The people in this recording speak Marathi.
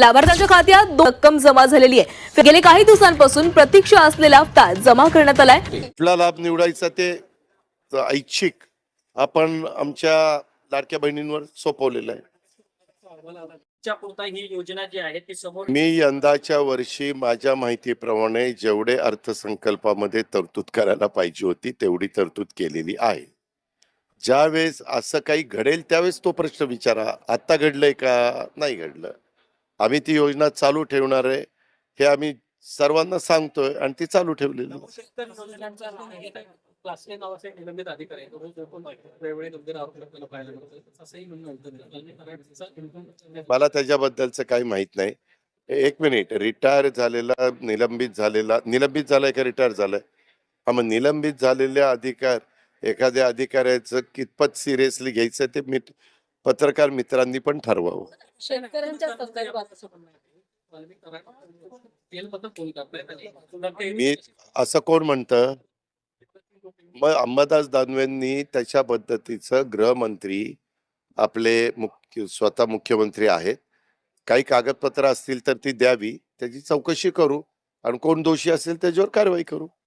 लाभार्थ्यांच्या खात्यात रक्कम जमा झालेली आहे. गेले काही दिवसांपासून प्रतीक्षा असलेला हप्ता जमा करण्यात आलाय. कुठला लाभ निवडायचा ते ऐच्छिक आपण आमच्या लाडक्या बहिणींवर सोपवलेलं आहे. च्या पुरता ही योजना जी आहे ती समोर मी यंदाच्या वर्षी माझ्या माहितीप्रमाणे जेवढे अर्थसंकल्पामध्ये तरतूद करायला पाहिजे होती तेवढी तरतूद केलेली आहे. ज्यावेळेस असं काही घडेल त्यावेळेस तो प्रश्न विचारा आता घडलंय का? नाही घडलं. आम्ही ती योजना चालू ठेवणार आहे हे आम्ही सर्वांना सांगतोय आणि ती चालू ठेवलेली आहे. नवशक्कर योजनांचा क्लासले नावाचे एक निलंबित अधिकारी आहे. तो जो पण वेळोवेळी गंभीर आरोप करताना पाहायला मिळतो. असंही म्हणणं होतं त्याचं. आणि कराडचा income- मला त्याच्याबद्दलचं काही माहीत नाही एक मिनिट रिटायर झालेला निलंबित झालेला निलंबित झालाय का रिटायर झालाय हा मग निलंबित झालेल्या अधिकार एखाद्या अधिकाऱ्याचं कितपत सिरियसली घ्यायचं ते मी पत्रकार मित्रांनी पण ठरवावं. मी असं कोण म्हणतं? मग अंबादास दानवेंनी त्याच्या पद्धतीचं गृहमंत्री आपले मुख्य स्वतः मुख्यमंत्री आहेत. काही कागदपत्र असतील तर ती द्यावी. त्याची चौकशी करू. आणि कोण दोषी असेल त्याच्यावर कारवाई करू.